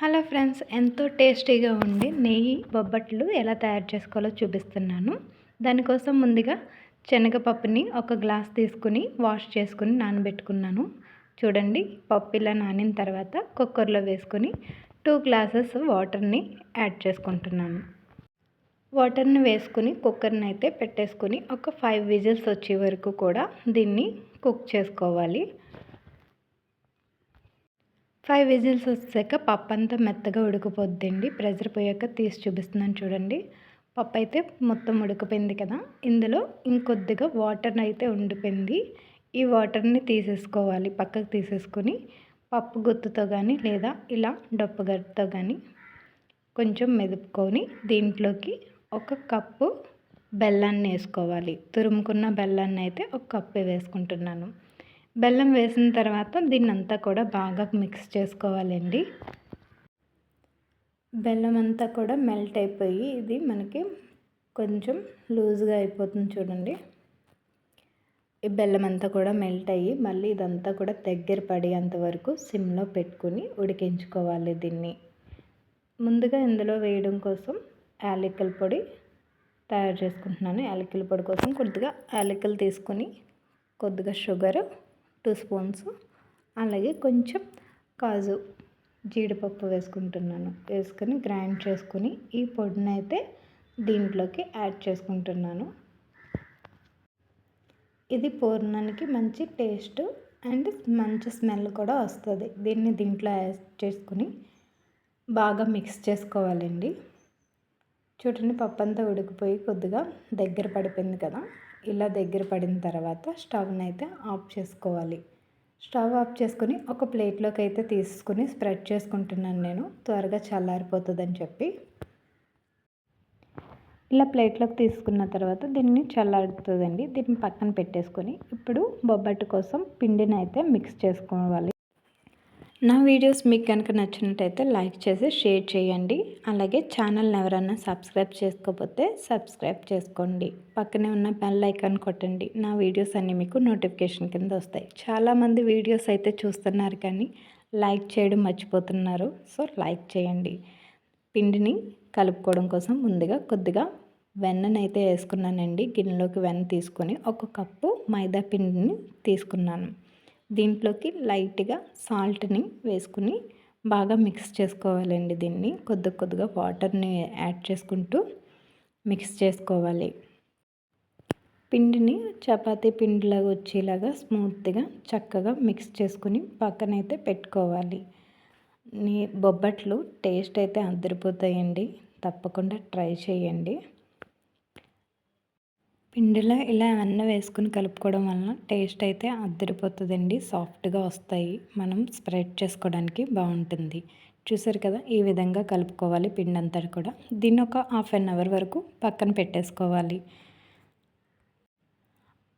Hello friends ఎంతో టేస్టీగా ఉండి నెయ్యి బొబ్బట్లు ఎలా తయారు చేసుకోవాలో చూపిస్తున్నాను. దానికోసం ముందుగా శనగపప్పుని ఒక గ్లాస్ తీసుకుని వాష్ చేసుకుని నానబెట్టుకున్నాను. చూడండి పప్పు ఇలా నానిన తర్వాత కుక్కర్లో వేసుకొని టూ గ్లాసెస్ వాటర్ని యాడ్ చేసుకుంటున్నాను. వాటర్ని వేసుకుని కుక్కర్ని అయితే పెట్టేసుకుని ఒక ఫైవ్ విజిల్స్ వచ్చే వరకు కూడా దీన్ని కుక్ చేసుకోవాలి. ఫైవ్ విజిల్స్ వచ్చాక పప్పు అంతా మెత్తగా ఉడికిపోద్దండి. ప్రెజర్ పోయాక తీసి చూపిస్తున్నాను చూడండి. పప్పు అయితే మొత్తం ఉడికిపోయింది కదా. ఇందులో ఇంకొద్దిగా వాటర్ అయితే ఉండిపోయింది. ఈ వాటర్ని తీసేసుకోవాలి పక్కకు తీసేసుకొని పప్పు గుత్తుతో కానీ లేదా ఇలా డొప్పగడ్డతో కానీ కొంచెం మెదుపుకొని దీంట్లోకి ఒక కప్పు బెల్లాన్ని వేసుకోవాలి. తురుముకున్న బెల్లాన్ని అయితే ఒక కప్పు వేసుకుంటున్నాను. బెల్లం వేసిన తర్వాత దీన్ని అంతా కూడా బాగా మిక్స్ చేసుకోవాలండి. బెల్లం అంతా కూడా మెల్ట్ అయిపోయి ఇది మనకి కొంచెం లూజ్గా అయిపోతుంది చూడండి. ఈ బెల్లం అంతా కూడా మెల్ట్ అయ్యి మళ్ళీ ఇదంతా కూడా దగ్గర పడేంత వరకు సిమ్లో పెట్టుకుని ఉడికించుకోవాలి దీన్ని. ముందుగా ఇందులో వేయడం కోసం యాలకుల పొడి తయారు చేసుకుంటున్నాను. యాలక్కల పొడి కోసం కొద్దిగా యాలకులు తీసుకొని కొద్దిగా షుగర్ టూ స్పూన్స్ అలాగే కొంచెం కాజు జీడిపప్పు వేసుకుంటున్నాను. వేసుకొని గ్రైండ్ చేసుకుని ఈ పొడిని అయితే దీంట్లోకి యాడ్ చేసుకుంటున్నాను. ఇది పూర్ణానికి మంచి టేస్ట్ అండ్ మంచి స్మెల్ కూడా వస్తుంది. దీన్ని దీంట్లో యాడ్ చేసుకుని బాగా మిక్స్ చేసుకోవాలండి. చూడండి పప్పు అంతా ఉడికిపోయి కొద్దిగా దగ్గర పడిపోయింది కదా. ఇలా దగ్గర పడిన తర్వాత స్టవ్ని అయితే ఆఫ్ చేసుకోవాలి. స్టవ్ ఆఫ్ చేసుకుని ఒక ప్లేట్లోకి అయితే తీసుకుని స్ప్రెడ్ చేసుకుంటున్నాను నేను. త్వరగా చల్లారిపోతుందని చెప్పి. ఇలా ప్లేట్లోకి తీసుకున్న తర్వాత దీన్ని చల్లారుతుందండి. దీన్ని పక్కన పెట్టేసుకొని ఇప్పుడు బొబ్బట్టు కోసం పిండిని అయితే మిక్స్ చేసుకోవాలి. నా వీడియోస్ మీకు కనుక నచ్చినట్టయితే లైక్ చేసి షేర్ చేయండి. అలాగే ఛానల్ని ఎవరన్నా సబ్స్క్రైబ్ చేసుకోకపోతే సబ్స్క్రైబ్ చేసుకోండి. పక్కనే ఉన్న బెల్ ఐకాన్ కొట్టండి. నా వీడియోస్ అన్నీ మీకు నోటిఫికేషన్ కింద వస్తాయి. చాలామంది వీడియోస్ అయితే చూస్తున్నారు కానీ లైక్ చేయడం మర్చిపోతున్నారు. సో లైక్ చేయండి. పిండిని కలుపుకోవడం కోసం ముందుగా కొద్దిగా వెన్ననైతే వేసుకున్నానండి. గిన్నెలోకి వెన్న తీసుకొని ఒక కప్పు మైదా పిండిని తీసుకున్నాను. దీంట్లోకి లైట్గా సాల్ట్ని వేసుకుని బాగా మిక్స్ చేసుకోవాలండి దీన్ని. కొద్ది కొద్దిగా వాటర్ని యాడ్ చేసుకుంటూ మిక్స్ చేసుకోవాలి. పిండిని చపాతీ పిండిలాగా వచ్చేలాగా స్మూత్గా చక్కగా మిక్స్ చేసుకుని పక్కనైతే పెట్టుకోవాలి. నీ బొబ్బట్లు టేస్ట్ అయితే అదిరిపోతాయండి తప్పకుండా ట్రై చేయండి. పిండిలో ఇలా అన్న వేసుకుని కలుపుకోవడం వలన టేస్ట్ అయితే అద్దరిపోతుందండి. సాఫ్ట్గా వస్తాయి. మనం స్ప్రెడ్ చేసుకోవడానికి బాగుంటుంది. చూసారు కదా ఈ విధంగా కలుపుకోవాలి పిండి అంతా కూడా. దీన్ని ఒక హాఫ్ అన్ అవర్ వరకు పక్కన పెట్టేసుకోవాలి.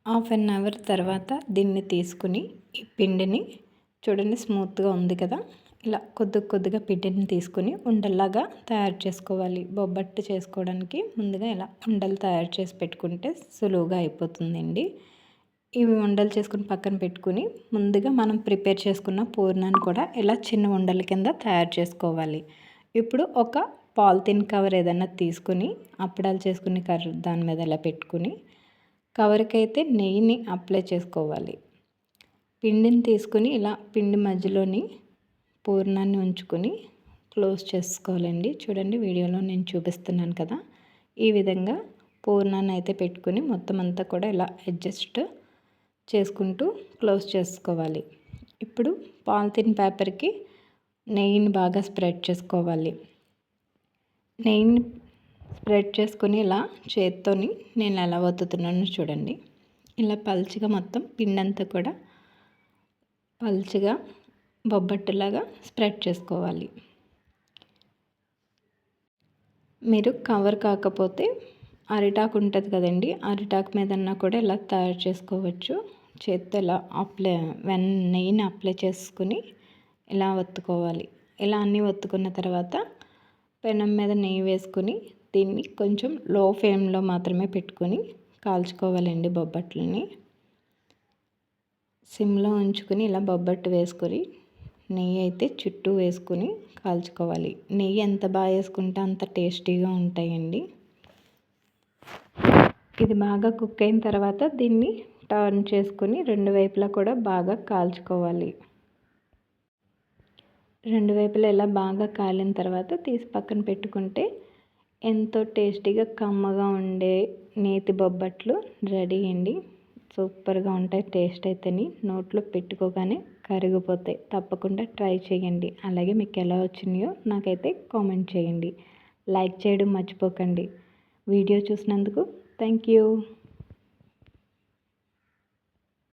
హాఫ్ అన్ అవర్ తర్వాత దీన్ని తీసుకుని ఈ పిండిని చూడండి స్మూత్గా ఉంది కదా. ఇలా కొద్ది కొద్దిగా పిండిని తీసుకుని ఉండల్లాగా తయారు చేసుకోవాలి. బొబ్బట్టు చేసుకోవడానికి ముందుగా ఇలా ఉండలు తయారు చేసి పెట్టుకుంటే సులువుగా అయిపోతుందండి. ఇవి ఉండలు చేసుకుని పక్కన పెట్టుకుని ముందుగా మనం ప్రిపేర్ చేసుకున్న పూర్ణాన్ని కూడా ఇలా చిన్న ఉండల కింద తయారు చేసుకోవాలి. ఇప్పుడు ఒక పాలిథిన్ కవర్ ఏదైనా తీసుకుని అప్పడాలు చేసుకుని కర్ర దాని మీద ఇలా పెట్టుకుని కవర్కి అయితే నెయ్యిని అప్లై చేసుకోవాలి. పిండిని తీసుకుని ఇలా పిండి మధ్యలోని పూర్ణాన్ని ఉంచుకొని క్లోజ్ చేసుకోవాలండి. చూడండి వీడియోలో నేను చూపిస్తున్నాను కదా. ఈ విధంగా పూర్ణాన్ని అయితే పెట్టుకుని మొత్తం అంతా కూడా ఇలా అడ్జస్ట్ చేసుకుంటూ క్లోజ్ చేసుకోవాలి. ఇప్పుడు పాలిథిన్ పేపర్కి నెయ్యిని బాగా స్ప్రెడ్ చేసుకోవాలి. నెయ్యిని స్ప్రెడ్ చేసుకుని ఇలా చేత్తోని నేను ఎలా వత్తుతున్నాను చూడండి. ఇలా పల్చగా మొత్తం పిండంతా కూడా పల్చగా బొబ్బట్టులాగా స్ప్రెడ్ చేసుకోవాలి. మీరు కవర్ కాకపోతే అరిటాకు ఉంటుంది కదండి అరిటాకు మీదన్నా కూడా ఇలా తయారు చేసుకోవచ్చు. చేతితో ఇలా అప్లై వెన్ నెయ్యిని అప్లై చేసుకుని ఇలా ఒత్తుకోవాలి. ఇలా అన్నీ ఒత్తుకున్న తర్వాత పెనం మీద నెయ్యి వేసుకుని దీన్ని కొంచెం లో ఫ్లేమ్లో మాత్రమే పెట్టుకొని కాల్చుకోవాలండి బొబ్బట్లని. సిమ్లో ఉంచుకొని ఇలా బొబ్బట్టు వేసుకొని నెయ్యి అయితే చుట్టూ వేసుకుని కాల్చుకోవాలి. నెయ్యి ఎంత బాగా వేసుకుంటే అంత టేస్టీగా ఉంటాయండి. ఇది బాగా కుక్ అయిన తర్వాత దీన్ని టర్న్ చేసుకుని రెండు వైపులా కూడా బాగా కాల్చుకోవాలి. రెండు వైపులా ఇలా బాగా కాలిన తర్వాత తీసి పక్కన పెట్టుకుంటే ఎంతో టేస్టీగా కమ్మగా ఉండే నేతి బొబ్బట్లు రెడీ అండి. సూపర్గా ఉంటాయి. టేస్ట్ అయితేని నోట్లో పెట్టుకోగానే కరిగిపోతాయి. తప్పకుండా ట్రై చేయండి. అలాగే మీకు ఎలా వచ్చినాయో నాకైతే కామెంట్ చేయండి. లైక్ చేయడం మర్చిపోకండి. వీడియో చూసినందుకు థ్యాంక్ యూ.